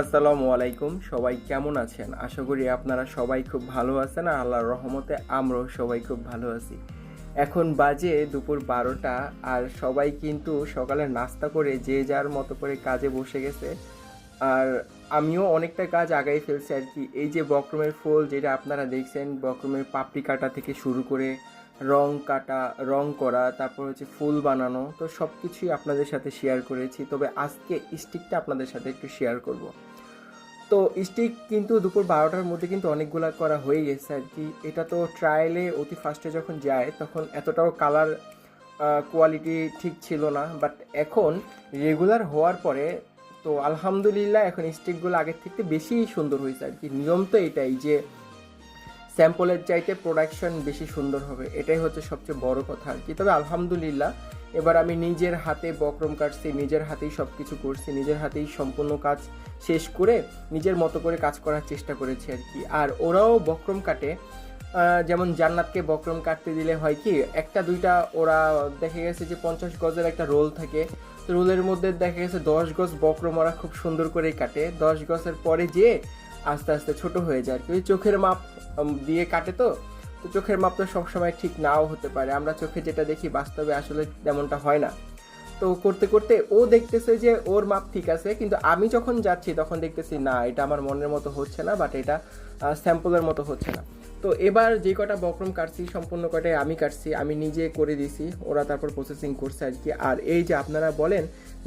আসসালামু আলাইকুম। সবাই কেমন আছেন? আশা করি আপনারা সবাই খুব ভালো আছেন। আল্লাহর রহমতে আমরাও সবাই খুব ভালো আছি। এখন বাজে দুপুর বারোটা আর সবাই কিন্তু সকালে নাস্তা করে যে যার মতো করে কাজে বসে গেছে। আর আমিও অনেকটা কাজ আগাই ফেলছি আর কি। এই যে বক্রমের ফুল যেটা আপনারা দেখছেন, বক্রমের পাপড়ি কাটা থেকে শুরু করে রং কাটা, রং করা, তারপর হচ্ছে ফুল বানানো, তো সব কিছুই আপনাদের সাথে শেয়ার করেছি। তবে আজকে স্টিকটা আপনাদের সাথে একটু শেয়ার করব। তো স্টিক কিন্তু দুপুর বারোটার মধ্যে কিন্তু অনেকগুলা করা হয়ে গেছে আর কি। এটা তো ট্রায়ালে অতি ফার্স্টে যখন যায়, তখন এতটাও কালার কোয়ালিটি ঠিক ছিল না। বাট এখন রেগুলার হওয়ার পরে, তো আলহামদুলিল্লাহ এখন স্টিকগুলো আগের থেকে বেশি সুন্দর হয়েছে আর কি। নিয়ম তো এটাই যে স্যাম্পলের চাইতে প্রোডাকশন বেশি সুন্দর হবে, এটাই হচ্ছে সবচেয়ে বড় কথা আর কি। তবে আলহামদুলিল্লাহ, এবার আমি নিজের হাতে বক্রম কাটছি, নিজের হাতেই সব কিছু করছি, নিজের হাতেই সম্পূর্ণ কাজ শেষ করে নিজের মতো করে কাজ করার চেষ্টা করেছি আর কি। আর ওরাও বক্রম কাটে যেমন জান্নাতকে বক্রম কাটতে দিলে হয় কি, একটা দুইটা ওরা দেখা গেছে যে পঞ্চাশ গজের একটা রোল থাকে, রোলের মধ্যে দেখা গেছে দশ গজ বক্রম ওরা খুব সুন্দর করেই কাটে। দশ গজের পরে যেয়ে আস্তে আস্তে ছোট হয়ে যায় আর কি। চোখের মাপ দিয়ে কাটে তো। তো চোখের মাপ তো সবসময় ঠিক নাও হতে পারে। আমরা চোখে যেটা দেখি বাস্তবে আসলে তেমনটা হয় না। তো করতে করতে ও দেখতেছে যে ওর মাপ ঠিক আছে, কিন্তু আমি যখন যাচ্ছি তখন দেখতেছি না, এটা আমার মনের মতো হচ্ছে না বাট এটা স্যাম্পলের মতো হচ্ছে না। তো এবার যে কটা বক্রম কাটছি, সম্পূর্ণ কটাই আমি কাটছি, আমি নিজে করে দিছি ওরা তারপর প্রসেসিং করছে আর কি আর এই যে আপনারা বলেন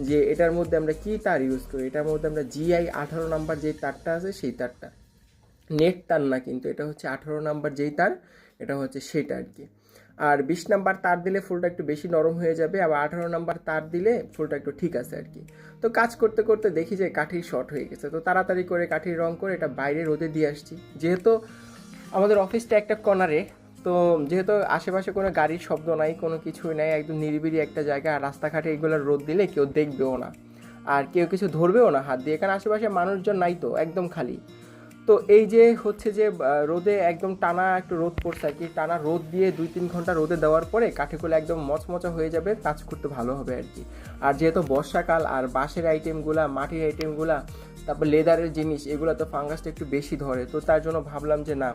যে এটার মধ্যে আমরা কি তার ইউজ করি, এটার মধ্যে আমরা জিআই আঠারো নাম্বার যে তারটা আছে সেই তারটা। নেট তার না কিন্তু, এটা হচ্ছে আঠারো নাম্বার যেই তার, এটা হচ্ছে সেটা আর কি আর বিশ নাম্বার তার দিলে ফুলটা একটু বেশি নরম হয়ে যাবে, আবার আঠারো নাম্বার তার দিলে ফুলটা একটু ঠিক আছে আর কি তো কাজ করতে করতে দেখি যে কাঠির শর্ট হয়ে গেছে, তো তাড়াতাড়ি করে কাঠির রং করে এটা বাইরে রোদে দিয়ে আসছি। যেহেতু আমাদের অফিসটা একটা কর্নারে তো যেহেতু আশেপাশে কোনো গাড়ির শব্দ নাই, কোনো কিছুই নাই, একদম নিরিবিলি একটা জায়গা আর রাস্তাঘাটে এগুলো রোদ দিলে কেউ দেখবেও না। আর কেউ কিছু ধরবেও না হাত দিয়ে এখানে আশেপাশে মানুষজন নাই তো, একদম খালি। তো এই যে হচ্ছে যে রোদে একদম টানা একটু রোদ পড়ছে আর কি, টানা রোদ দিয়ে দুই তিন ঘণ্টা রোদে দেওয়ার পরে কাঠিগুলো একদম মচমচা হয়ে যাবে, কাজ করতে ভালো হবে আর কি। আর যেহেতু বর্ষাকাল, আর বাঁশের আইটেমগুলা মাটির আইটেমগুলা তারপর লেদারের জিনিস, এগুলো তো ফাঙ্গাসটা একটু বেশি ধরে, তো তার জন্য ভাবলাম যে না,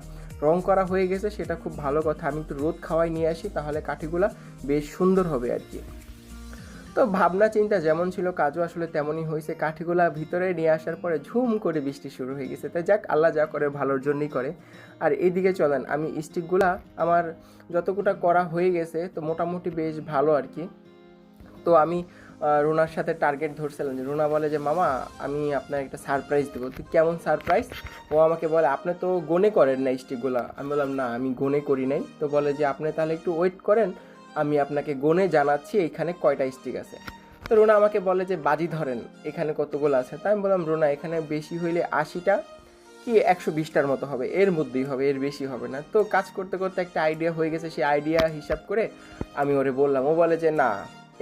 রং করা হয়ে গেছে, সেটা খুব ভালো কথা। আমি একটু রোদ খাওয়াই নিয়ে আসি, তাহলে কাঠিগুলা বেশ সুন্দর হবে আর কি। তো ভাবনা চিন্তা যেমন ছিল, কাজও আসলে তেমনই হয়েছে কাঠিগুলা ভিতরে নিয়ে আসার পরে ঝুম করে বৃষ্টি শুরু হয়ে গেছে। তাই যাক, আল্লাহ যা করে ভালোর জন্যই করে। আর এইদিকে চলেন, আমি স্টিকগুলা আমার যতটা করা হয়ে গেছে, তো মোটামুটি বেশ ভালো আর কি। তো আমি রুনার সাথে টার্গেট ধরছিলাম যে, রুনা বলে যে, মামা, আমি আপনার একটা সারপ্রাইজ দেবো। তুই কেমন সারপ্রাইজ ও আমাকে বলে, আপনি তো গনে করেন না স্টিকগুলো। আমি বললাম, না, আমি গনে করি নাই। তো বলে যে, আপনি তাহলে একটু ওয়েট করেন আমি আপনাকে গনে জানাচ্ছি, এখানে কয়টা স্টিক আছে। তো রোনা আমাকে বলে যে, বাজি ধরেন, এখানে কতগুলো আছে? তাই আমি বললাম, রোনা, এখানে বেশি হইলে আশিটা কি একশো বিশটার মতো হবে? এর মধ্যেই হবে, এর বেশি হবে না। তো কাজ করতে করতে একটা আইডিয়া হয়ে গেছে, সেই আইডিয়া হিসাব করে আমি ওরে বললাম। ও বলে যে, না,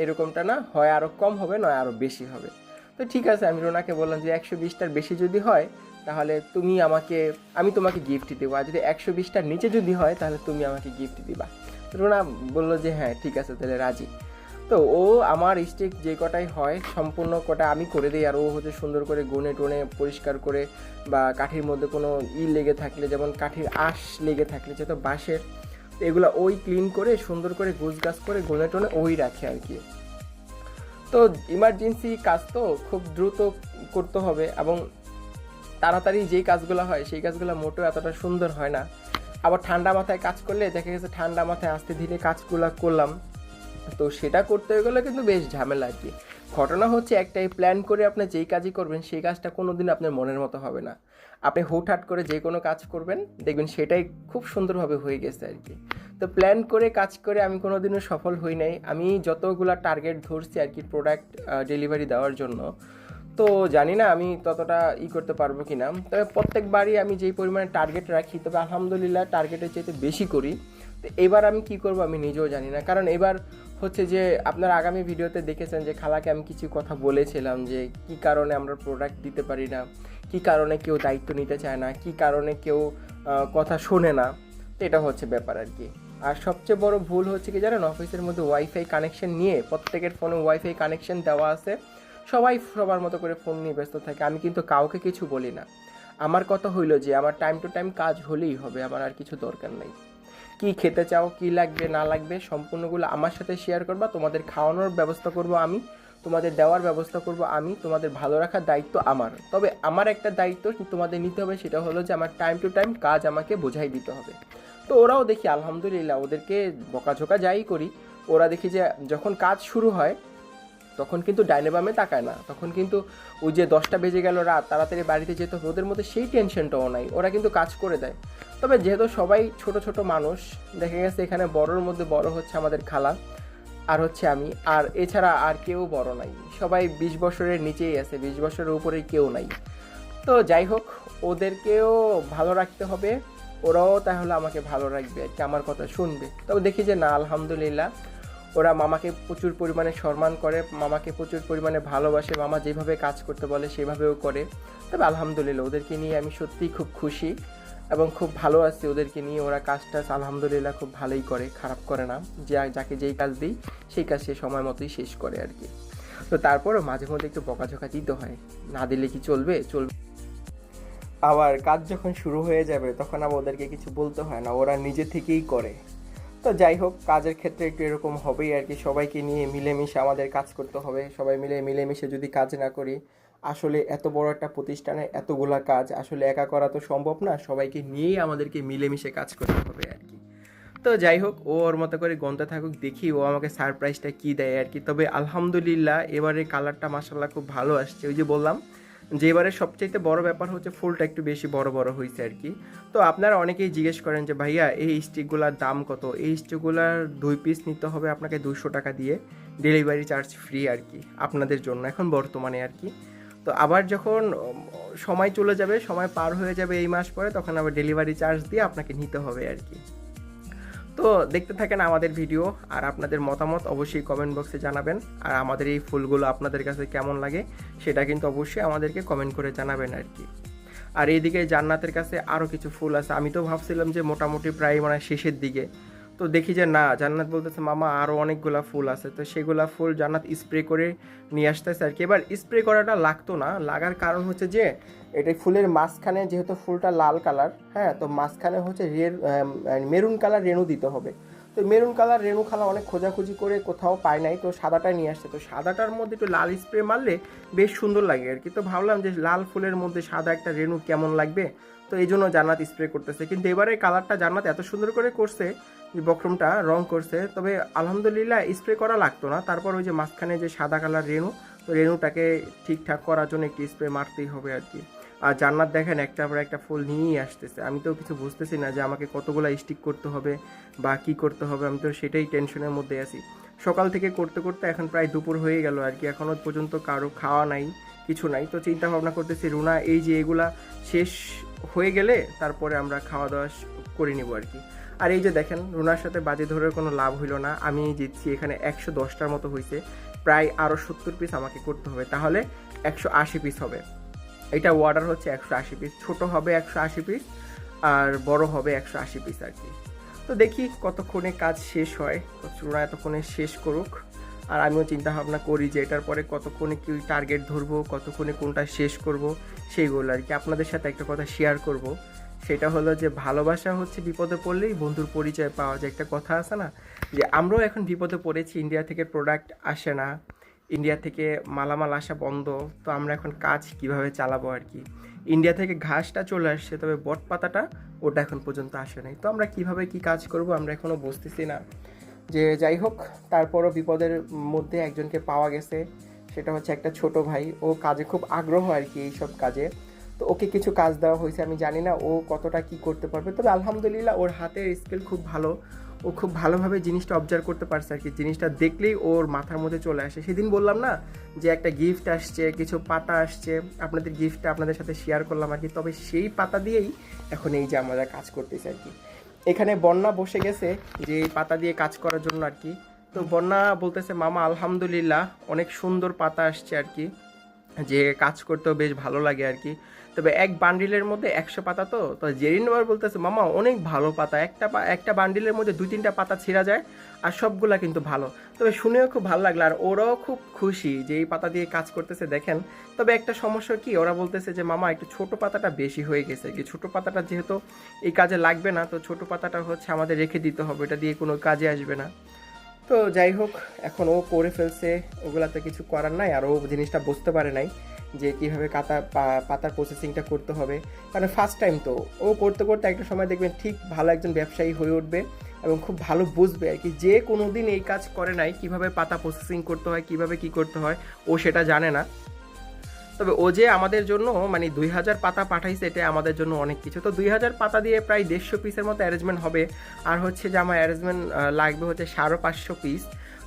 এরকমটা না, হয় আরও কম হবে, নয় আরও বেশি হবে। তো ঠিক আছে, আমি রোনাকে বললাম যে, একশো বিশটার বেশি যদি হয়, তাহলে তুমি আমাকে, আমি তোমাকে গিফট দেবো। আর যদি একশো বিশটার নিচে যদি হয়, তাহলে তুমি আমাকে গিফট দিবা। রোনা বলল যে হ্যাঁ ঠিক আছে, তাহলে রাজি। তো ও আমার স্টিক যে কটাই হয়, সম্পূর্ণ কটা আমি করে দিই। আর ও হচ্ছে সুন্দর করে গুনে টুনে পরিষ্কার করে বা কাঠির মধ্যে কোনো ই লেগে থাকলে, যেমন কাঠির আঁশ লেগে থাকলে যেহেতু বাঁশের, এগুলো ওই ক্লিন করে, সুন্দর করে গুছ গাছ করে গুনে টুনে ওই রাখে আর কি। তো ইমার্জেন্সি কাজ তো খুব দ্রুত করতে হবে এবং তাড়াতাড়ি যেই কাজগুলো হয়, সেই কাজগুলো মোটেও এতটা সুন্দর হয় না। আবার ঠান্ডা মাথায় কাজ করলে দেখা গেছে ঠান্ডা মাথায় আস্তে ধীরে কাজগুলো করলাম। তো সেটা করতে গেলে কিন্তু বেশ ঝামেলা আর কি। ঘটনা হচ্ছে একটাই প্ল্যান করে আপনি যেই কাজই করবেন, সেই কাজটা কোনোদিন আপনার মনের মতো হবে না। আপনি হুটহাট করে যে কোনো কাজ করবেন, দেখবেন সেটাই খুব সুন্দরভাবে হয়ে গেছে আর কি। তো প্ল্যান করে, কাজ করে আমি কোনোদিনও সফল হই নাই। আমি যতগুলা টার্গেট ধরছি আর কি প্রোডাক্ট ডেলিভারি দেওয়ার জন্য তো জানি না আমি ততটা ই করতে পারব কি না তবে প্রত্যেকবারই আমি যেই পরিমাণে টার্গেট রাখি, তবে আলহামদুলিল্লাহ টার্গেটের চাইতে বেশি করি। তো এবার আমি কি করব আমি নিজেও জানি না। কারণ এবার হচ্ছে যে আপনারা আগামী ভিডিওতে দেখেছেন যে খালাকে আমি কিছু কথা বলেছিলাম যে কি কারণে আমরা প্রোডাক্ট দিতে পারি না, কি কারণে কেউ দায়িত্ব নিতে চায় না, কি কারণে কেউ কথা শোনে না। তো এটা হচ্ছে ব্যাপার আর কি। আর সবচেয়ে বড় ভুল হচ্ছে কি জানেন? অফিসের মধ্যে ওয়াইফাই কানেকশন নিয়ে প্রত্যেকের ফোনে ওয়াইফাই কানেকশন দেওয়া আছে। সবাই সবার মতো করে ফোন নিয়ে ব্যস্ত থাকে। আমি কিন্তু কাউকে কিছু বলি না। আমার কথা হইল যে, আমার টাইম টু টাইম কাজ হলেই হবে, আমার আর কিছু দরকার নেই। কি খেতে চাও, কি লাগবে, না লাগবে, সম্পূর্ণগুলো আমার সাথে শেয়ার করবা, তোমাদের খাওয়ানোর ব্যবস্থা করব আমি, তোমাদের দেওয়ার ব্যবস্থা করব আমি, তোমাদের ভালো রাখার দায়িত্ব আমার। তবে আমার একটা দায়িত্ব তোমাদের নিতে হবে, সেটা হলো যে, আমার টাইম টু টাইম কাজ আমাকে বোঝাই দিতে হবে। তো ওরাও দেখি, আলহামদুলিল্লাহ, ওদেরকে বকাঝোকা যাই করি, ওরা দেখি যে, যখন কাজ শুরু হয় তখন কিন্তু ডাইনে বামে তাকায় না। তখন কিন্তু ওই যে দশটা বেজে গেল রাত, তাড়াতাড়ি বাড়িতে যেতে হবে, ওদের মধ্যে সেই টেনশনটাও নাই। ওরা কিন্তু কাজ করে দেয়। তবে যেহেতু সবাই ছোট ছোট মানুষ, দেখা গেছে এখানে বড়োর মধ্যে বড় হচ্ছে আমাদের খালা আর হচ্ছে আমি। আর এছাড়া আর কেউ বড় নাই। সবাই বিশ বছরের নিচেই আছে, বিশ বছরের উপরে কেউ নাই। তো যাই হোক, ওদেরকেও ভালো রাখতে হবে। ওরাও তাহলে আমাকে ভালো রাখবে, আর কি আমার কথা শুনবে। তবে দেখি যে না, আলহামদুলিল্লাহ। ওরা মামাকে প্রচুর পরিমাণে সম্মান করে, মামাকে প্রচুর পরিমাণে ভালোবাসে, মামা যেভাবে কাজ করতে বলে সেভাবেও করে। তবে আলহামদুলিল্লাহ, ওদেরকে নিয়ে আমি সত্যিই খুব খুশি এবং খুব ভালো আছি ওদেরকে নিয়ে। ওরা কাজটা আলহামদুলিল্লাহ খুব ভালোই করে, খারাপ করে না। যে, যাকে যেই কাজ দিই, সেই কাজ সে সময় মতোই শেষ করে আর কি। তো তারপরও মাঝে মধ্যে একটু বকাঝকা দিতে হয়। না দিলে কি চলবে? চলবে আবার কাজ যখন শুরু হয়ে যাবে, তখন আবার ওদেরকে কিছু বলতে হয় না। ওরা নিজে থেকেই করে। তো যাই হোক, কাজের ক্ষেত্রে একটু এরকম হবেই আর কি। সবাইকে নিয়ে মিলেমিশে আমাদের কাজ করতে হবে। সবাই মিলে মিলেমিশে যদি কাজ না করি, আসলে এত বড় একটা প্রতিষ্ঠানে এতগুলা কাজ, আসলে একা করা তো সম্ভব না। সবাইকে নিয়েই আমাদেরকে মিলেমিশে কাজ করতে হবে আর কি। তো যাই হোক, ও ওর মতো করে গন্তে থাকুক, দেখি ও আমাকে সারপ্রাইজটা কী দেয় আর কি। তবে আলহামদুলিল্লাহ এবারে কালারটা মাসাল্লাহ খুব ভালো আসছে। ওই যে বললাম যে এবারে সবচাইতে বড় ব্যাপার হচ্ছে ফুলটা একটু বেশি বড় বড় হয়েছে আর কি। তো আপনারা অনেকেই জিজ্ঞেস করেন যে, ভাইয়া, এই স্টিকগুলোর দাম কত? এই স্টিকগুলোর দুই পিস নিতে হবে আপনাকে দুশো টাকা দিয়ে ডেলিভারি চার্জ ফ্রি আর কি, আপনাদের জন্য এখন বর্তমানে আর কি। তো আবার যখন সময় চলে যাবে, সময় পার হয়ে যাবে এই মাস পরে, তখন আবার ডেলিভারি চার্জ দিয়ে আপনাকে নিতে হবে আর কি। তো দেখতে থাকেন আমাদের ভিডিও, আর আপনাদের মতামত অবশ্যই কমেন্ট বক্সে জানাবেন। আর আমাদের এই ফুলগুলো আপনাদের কাছে কেমন লাগে, সেটা কিন্তু অবশ্যই আমাদেরকে কমেন্ট করে জানাবেন আর কি। আর এইদিকে জান্নাতের কাছে আরও কিছু ফুল আছে। আমি তো ভাবছিলাম যে মোটামুটি প্রায় মানে শেষের দিকে। তো দেখি যে না, জান্নাত বলতেছে, মামা আরও অনেকগুলা ফুল আছে। তো সেগুলা ফুল জান্নাত স্প্রে করে নিয়ে আসতেছে আর কি। এবার স্প্রে করাটা লাগতো না। লাগার কারণ হচ্ছে যে এটা ফুলের মাঝখানে যেহেতু ফুলটা লাল কালার হ্যাঁ তো মাঝখানে হচ্ছে রেড মেরুন কালার রেণু দিতে হবে। তো মেরুন কালার রেণু খালা অনেক খোঁজাখুঁজি করে কোথাও পায় নাই, তো সাদাটা নিয়ে আসছে। তো সাদাটার মধ্যে একটু লাল স্প্রে মারলে বেশ সুন্দর লাগে আর কি। তো ভাবলাম যে লাল ফুলের মধ্যে সাদা একটা রেণু কেমন লাগবে? তো এই জন্য জান্নাত স্প্রে করতেছে। কিন্তু এবারে কালারটা জান্নাত এত সুন্দর করে করছে, যে বক্রমটা রং করছে। তবে আলহামদুলিল্লাহ স্প্রে করা লাগতো না। তারপর ওই যে মাঝখানে যে সাদা কালার রেণু, তো রেণুটাকে ঠিকঠাক করার জন্য একটি স্প্রে মারতেই হবে আর কি। আর জান্নাত দেখেন, একটা পর একটা ফুল নিয়েই আসতেছে। আমি তো কিছু বুঝতেছি না যে আমাকে কতগুলো স্টিক করতে হবে বা কি করতে হবে, আমি তো সেটাই টেনশনের মধ্যে আছি। সকাল থেকে করতে করতে এখন প্রায় দুপুর হয়ে গেল আর কি এখনও পর্যন্ত কারও খাওয়া নাই, কিছু নাই। তো চিন্তা ভাবনা করতেছি, রুনা, এই যে এগুলা শেষ হয়ে গেলে তারপরে আমরা খাওয়া দাওয়া করে নিব আর কি। আর এই যে দেখেন, রুনার সাথে বাজি ধরে কোনো লাভ হইল না। আমি জিতছি এখানে একশো দশটার মতো হয়েছে প্রায় আরও সত্তর পিস আমাকে করতে হবে, তাহলে একশো আশি পিস হবে। এটা অর্ডার হচ্ছে একশো আশি পিস ছোটো হবে একশো আশি পিস আর বড় হবে একশো আশি পিস আর কি। তো দেখি কতক্ষণে কাজ শেষ হয় চূড়া এতক্ষণে শেষ করুক। আর আমিও চিন্তা ভাবনা করি যে এটার পরে কতক্ষণে কী টার্গেট ধরবো, কতক্ষণে কোনটা শেষ করব, সেইগুলো আর কি। আপনাদের সাথে একটা কথা শেয়ার করব। সেটা হলো যে ভালোবাসা হচ্ছে বিপদে পড়লেই বন্ধুর পরিচয় পাওয়া যায়। একটা কথা আছে না, যে আমরাও এখন বিপদে পড়েছি ইন্ডিয়া থেকে প্রোডাক্ট আসে না। ইন্ডিয়া থেকে মালামাল আসা বন্ধ, তো আমরা এখন কাজ কীভাবে চালাবো আর কি? ইন্ডিয়া থেকে ঘাসটা চলে আসছে, তবে বট পাতাটা ওটা এখন পর্যন্ত আসে নাই। তো আমরা কীভাবে কি কাজ করব আমরা এখনও বুঝতেছি না। যে যাই হোক, তারপরও বিপদের মধ্যে একজনকে পাওয়া গেছে, সেটা হচ্ছে একটা ছোট ভাই। ও কাজে খুব আগ্রহ আর কি এইসব কাজে। তো ওকে কিছু কাজ দেওয়া হয়েছে, আমি জানি না ও কতটা কি করতে পারবে। তবে আলহামদুলিল্লাহ ওর হাতের স্কিল খুব ভালো। ও খুব ভালোভাবে জিনিসটা অবজার্ভ করতে পারছে আর কি। জিনিসটা দেখলেই ওর মাথার মধ্যে চলে আসে। সেদিন বললাম না যে একটা গিফট আসছে, কিছু পাতা আসছে, আপনাদের গিফটটা আপনাদের সাথে শেয়ার করলাম আর কি। তবে সেই পাতা দিয়েই এখন এই যে আমরা কাজ করতেছি আর কি। এখানে বন্যা বসে গেছে যে পাতা দিয়ে কাজ করার জন্য আর কি। তো বন্যা বলতেছে, মামা, আলহামদুলিল্লাহ, অনেক সুন্দর পাতা আসছে আর কি। যে কাজ করতেও বেশ ভালো লাগে আর কি। তবে এক বান্ডিলের মধ্যে একশো পাতা তো তো জেরিন আবার বলতেছে, মামা, অনেক ভালো পাতা। একটা একটা বান্ডিলের মধ্যে দুই, তিনটা পাতা ছিঁড়া যায় আর সবগুলা কিন্তু ভালো। তবে শুনেও খুব ভালো লাগল আর ওরাও খুব খুশি যে এই পাতা দিয়ে কাজ করতেছে, দেখেন। তবে একটা সমস্যা কি, ওরা বলতেছে যে, মামা, একটু ছোট পাতাটা বেশি হয়ে গেছে। কি ছোট পাতাটা যেহেতু এই কাজে লাগবে না, তো ছোট পাতাটা হচ্ছে আমাদের রেখে দিতে হবে, এটা দিয়ে কোনো কাজে আসবে না। তো যাই হোক, এখন ও করে ফেলছে, ওগুলাতে কিছু করার নাই, আর ও জিনিসটা বুঝতে পারে নাই যে কীভাবে কাতা পাতা পাতার প্রসেসিংটা করতে হবে। কারণ ফার্স্ট টাইম তো, ও করতে করতে একটা সময় দেখবেন ঠিক ভালো একজন ব্যবসায়ী হয়ে উঠবে এবং খুব ভালো বুঝবে আর কি, যে কোনো দিন এই কাজ করে নাই, কীভাবে পাতা প্রসেসিং করতে হয়, কীভাবে কি করতে হয়, ও সেটা জানে না। তবে ও যে আমাদের জন্য মানে দুই হাজার পাতা পাঠাইছে, এটা আমাদের জন্য অনেক কিছু। তো দুই হাজার পাতা দিয়ে প্রায় দেড়শো পিসের মতো অ্যারেঞ্জমেন্ট হবে। আর হচ্ছে যে আমার অ্যারেঞ্জমেন্ট লাগবে হচ্ছে সাড়ে পাঁচশো পিস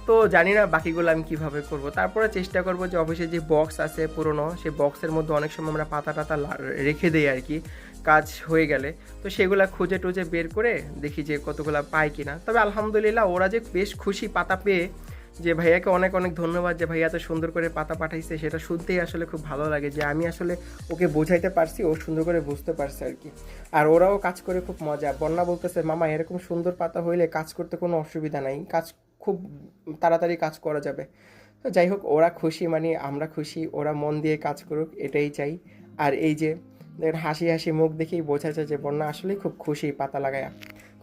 তো জানি না বাকিগুলো আমি কীভাবে করব। তারপরে চেষ্টা করব যে অফিসে যে বক্স আছে পুরনো সেই বক্সের মধ্যে অনেক সময় আমরা পাতা টাতা রেখে দিই আর কি, কাজ হয়ে গেলে। তো সেগুলা খুঁজে টুজে বের করে দেখি যে কতগুলো পাই কিনা। তবে আলহামদুলিল্লাহ ওরা যে বেশ খুশি পাতা পেয়ে যে ভাইয়াকে অনেক অনেক ধন্যবাদ যে ভাইয়া এত সুন্দর করে পাতা পাঠাইছে, সেটা শুনতেই আসলে খুব ভালো লাগে যে আমি আসলে ওকে বোঝাইতে পারছি, ও সুন্দর করে বুঝতে পারছে আর কি। আর ওরাও কাজ করে খুব মজা। বন্যা বলতেছে, মামা, এরকম সুন্দর পাতা হইলে কাজ করতে কোনো অসুবিধা নাই, কাজ খুব তাড়াতাড়ি কাজ করা যাবে। তো যাই হোক, ওরা খুশি মানে আমরা খুশি, ওরা মন দিয়ে কাজ করুক, এটাই চাই। আর এই যে হাসি হাসি মুখ দেখেই বোঝা যায় যে বন্যা আসলেই খুব খুশি পাতা লাগায়া।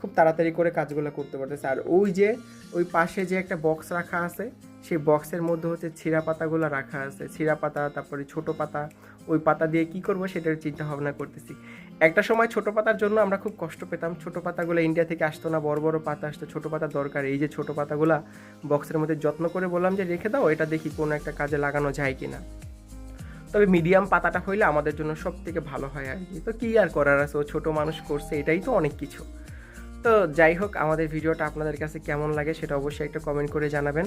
খুব তাড়াতাড়ি করে কাজগুলো করতে পারতেছে। আর ওই যে, ওই পাশে যে একটা বক্স রাখা আছে, সেই বক্সের মধ্যে হচ্ছে ছিঁড়া পাতাগুলো রাখা আছে। ছিঁড়া পাতা, তারপরে ছোট পাতা, ওই পাতা দিয়ে কি করব সেটার চিন্তা ভাবনা করতেছি। একটা সময় ছোট পাতার জন্য আমরা খুব কষ্ট পেতাম। ছোট পাতাগুলো ইন্ডিয়া থেকে আসতো না, বড় বড় পাতা আসতো, ছোট পাতা দরকার। এই যে ছোট পাতাগুলা বক্সের মধ্যে যত্ন করে বললাম যে, রেখে দাও, এটা দেখি কোনো একটা কাজে লাগানো যায় কি না তবে মিডিয়াম পাতাটা হইলে আমাদের জন্য সব থেকে ভালো হয় আর কি। তো কী আর করার আছে? ও ছোটো মানুষ করছে, এটাই তো অনেক কিছু। তো যাই হোক, আমাদের ভিডিওটা আপনাদের কাছে কেমন লাগে সেটা অবশ্যই একটা কমেন্ট করে জানাবেন।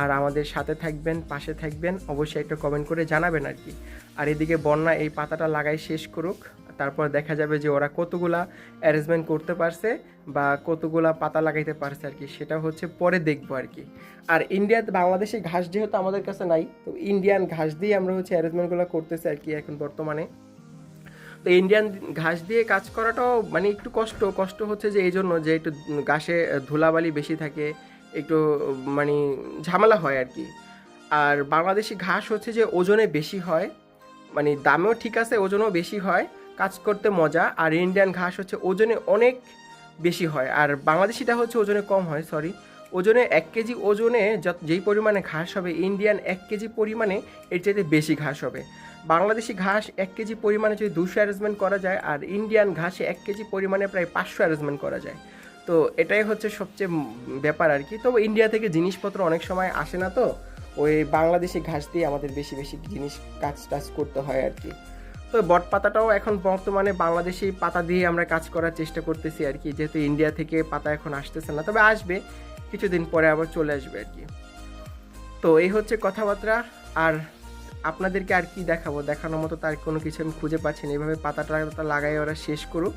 আর আমাদের সাথে থাকবেন, পাশে থাকবেন, অবশ্যই একটা কমেন্ট করে জানাবেন আর কি। আর এদিকে বন্যা এই পাতাটা লাগাই শেষ করুক, তারপর দেখা যাবে যে ওরা কতগুলা অ্যারেঞ্জমেন্ট করতে পারছে বা কতগুলা পাতা লাগাইতে পারছে আর কি, সেটা হচ্ছে পরে দেখব আর কি। আর ইন্ডিয়াতে বাংলাদেশে ঘাস যেহেতু আমাদের কাছে নাই, তো ইন্ডিয়ান ঘাস দিয়ে আমরা হচ্ছে অ্যারেঞ্জমেন্টগুলো করতেছি আর কি এখন বর্তমানে। তো ইন্ডিয়ান ঘাস দিয়ে কাজ করাটাও মানে একটু কষ্ট। কষ্ট হচ্ছে যে এই জন্য যে একটু ঘাসে ধুলাবালি বেশি থাকে, একটু মানে ঝামেলা হয় আর কি। আর বাংলাদেশি ঘাস হচ্ছে যে ওজনে বেশি হয় মানে দামেও ঠিক আছে, ওজনও বেশি হয়, কাজ করতে মজা। আর ইন্ডিয়ান ঘাস হচ্ছে ওজনে অনেক বেশি হয়। আর বাংলাদেশিটা হচ্ছে ওজনে কম হয় সরি ওজনে এক কেজি ওজনে যেই পরিমাণে ঘাস হবে ইন্ডিয়ান এক কেজি পরিমাণে এর চাইতে বেশি ঘাস হবে। বাংলাদেশি ঘাস এক কেজি পরিমাণে যদি দুশো অ্যারেঞ্জমেন্ট করা যায় আর ইন্ডিয়ান ঘাসে এক কেজি পরিমাণে প্রায় পাঁচশো অ্যারেঞ্জমেন্ট করা যায়। তো এটাই হচ্ছে সবচেয়ে ব্যাপার আর কি। তবে ইন্ডিয়া থেকে জিনিসপত্র অনেক সময় আসে না তো, ওই বাংলাদেশি ঘাস দিয়ে আমাদের বেশি বেশি জিনিস কাজ টাজ করতে হয় আর কি। তো বট পাতাটাও এখন বর্তমানে বাংলাদেশি পাতা দিয়ে আমরা কাজ করার চেষ্টা করতেছি আর কি, যেহেতু ইন্ডিয়া থেকে পাতা এখন আসতেছে না, তবে আসবে, কিছুদিন পরে আবার চলে আসবে আর কি। তো এই হচ্ছে কথাবার্তা, আর আপনাদেরকে আর কি দেখাবো? দেখানোর মতো তার কোনো কিছু আমি খুঁজে পাচ্ছি না। এইভাবে পাতাটা লাগাই ওরা শেষ করুক।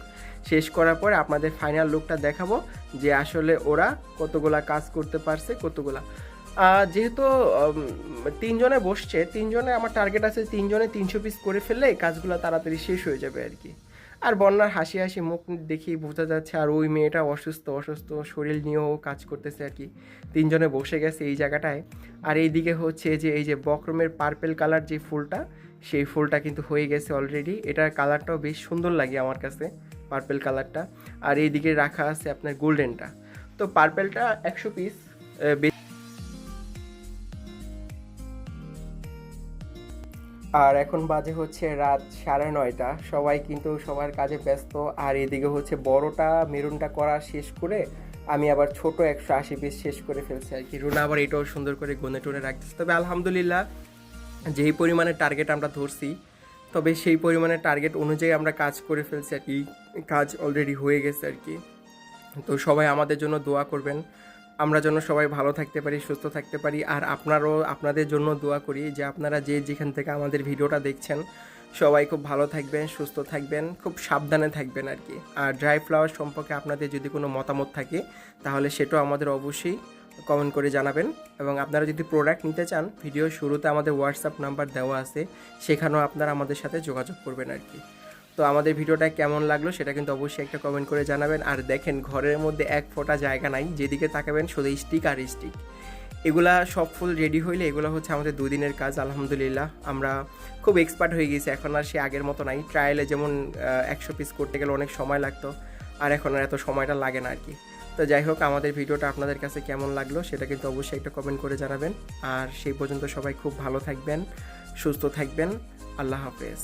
শেষ করার পরে আপনাদের ফাইনাল লুকটা দেখাবো যে আসলে ওরা কতগুলা কাজ করতে পারছে, কতগুলা। যেহেতু তিনজনে বসছে, তিনজনে আমার টার্গেট আছে তিনজনে তিনশো পিস করে ফেললে কাজগুলো তাড়াতাড়ি শেষ হয়ে যাবে আর কি। আর বন্যার হাসি হাসি মুখ দেখেই বোঝা যাচ্ছে আর ওই মেয়েটা অসুস্থ অসুস্থ, শরীর নিয়েও কাজ করতেছে আর কি। তিনজনে বসে গেছে এই জায়গাটায়। আর এইদিকে হচ্ছে যে এই যে বক্রমের পার্পেল কালার যে ফুলটা, সেই ফুলটা কিন্তু হয়ে গেছে অলরেডি এটার কালারটাও বেশ সুন্দর লাগে আমার কাছে পার্পেল কালারটা আর এইদিকে রাখা আছে আপনার গোল্ডেনটা তো পার্পেলটা একশো পিস আর এখন বাজে হচ্ছে রাত সাড়ে নয়টা। সবাই কিন্তু সবার কাজে ব্যস্ত। আর এদিকে হচ্ছে বড়টা মেরুনটা করা শেষ করে আমি আবার ছোট একশো আশি পিস শেষ করে ফেলছি আর কি। রুনা আবার এটাও সুন্দর করে গনে টনে রাখতেছে। তবে আলহামদুলিল্লাহ যেই পরিমাণে টার্গেট আমরা ধরছি, তবে সেই পরিমাণে টার্গেট অনুযায়ী আমরা কাজ করে ফেলছি আর কি। কাজ অলরেডি হয়ে গেছে আর কি। তো সবাই আমাদের জন্য দোয়া করবেন। আমরা যেন সবাই ভালো থাকতে পারি, সুস্থ থাকতে পারি। আর আপনারও, আপনাদের জন্য দোয়া করি যে আপনারা যে যেখান থেকে আমাদের ভিডিওটা দেখছেন, সবাই খুব ভালো থাকবেন, সুস্থ থাকবেন, খুব সাবধানে থাকবেন আর কি। আর ড্রাই ফ্লাওয়ার সম্পর্কে আপনাদের যদি কোনো মতামত থাকে, তাহলে সেটাও আমাদের অবশ্যই কমেন্ট করে জানাবেন। এবং আপনারা যদি প্রোডাক্ট নিতে চান ভিডিও শুরুতে আমাদের হোয়াটসঅ্যাপ নাম্বার দেওয়া আছে, সেখানেও আপনারা আমাদের সাথে যোগাযোগ করবেন আর কি। তো আমাদের ভিডিওটা কেমন লাগল সেটা কিন্তু অবশ্যই একটা কমেন্ট করে জানাবেন। আর দেখেন, ঘরের মধ্যে এক ফোঁটা জায়গা নাই, যেদিকে তাকাবেন শুধু স্টিক আর স্টিক এগুলা সব ফুল রেডি হইলে এগুলো হচ্ছে আমাদের দুদিনের কাজ, আলহামদুলিল্লাহ। আমরা খুব এক্সপার্ট হয়ে গেছি, এখন আর সে আগের মতো নাই। ট্রায়ালে যেমন একশো পিস করতে গেলে অনেক সময় লাগতো, আর এখন আর এত সময়টা লাগে না আর কি তো যাই হোক, আমাদের ভিডিওটা আপনাদের কাছে কেমন লাগল সেটা কিন্তু অবশ্যই একটা কমেন্ট করে জানাবেন। আর সেই পর্যন্ত সবাই খুব ভালো থাকবেন, সুস্থ থাকবেন। আল্লাহ হাফেজ।